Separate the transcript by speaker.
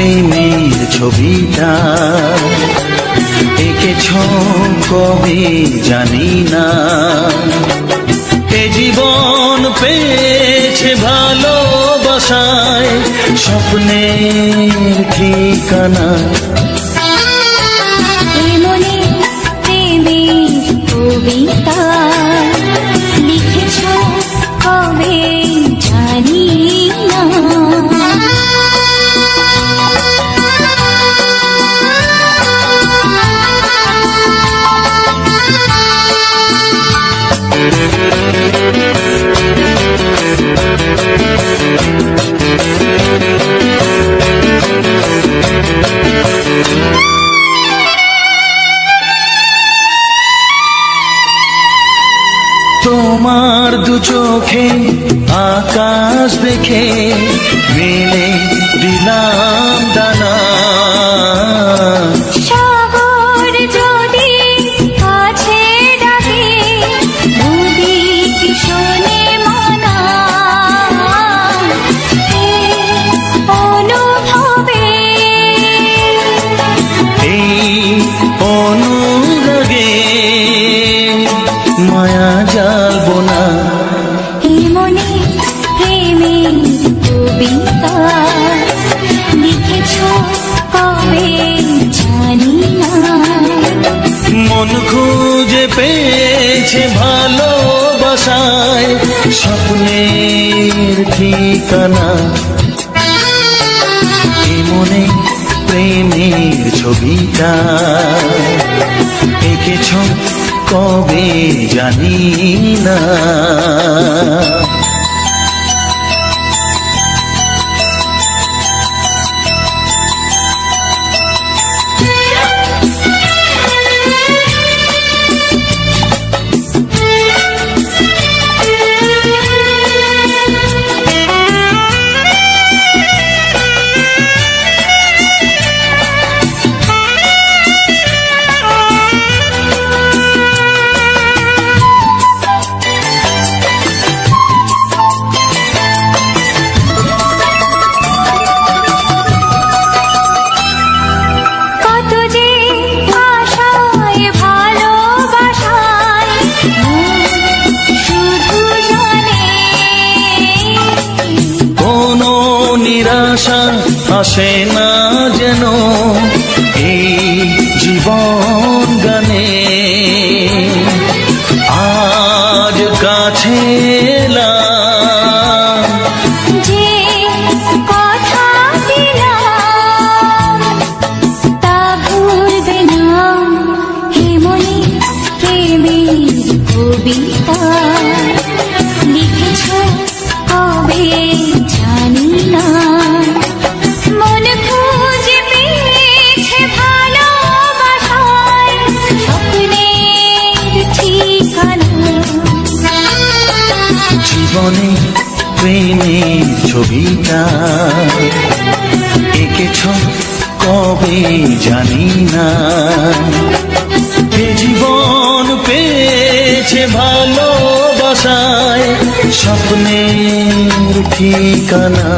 Speaker 1: প্রেমের ছবিটা। এঁকেছ কবে জানি না। এ জীবন পেয়েছে ভালোবাসায় স্বপ্নের ঠিকানা।
Speaker 2: কবিতা।
Speaker 1: তোমার দু চোখে আকাশ দেখে মেলে দিলাম দানা। স্বপ্নের ঠিকানা। মনে প্রেমের ছবিটা। এঁকেছ কবে জানি না। আসে না যেন এই জীবন গানে। আজ কাছে
Speaker 2: প্রেমের
Speaker 1: ছবিটা। এঁকেছ কবে জানি না। জীবন পেয়েছে ভালোবাসায় স্বপ্নের ঠিকানা।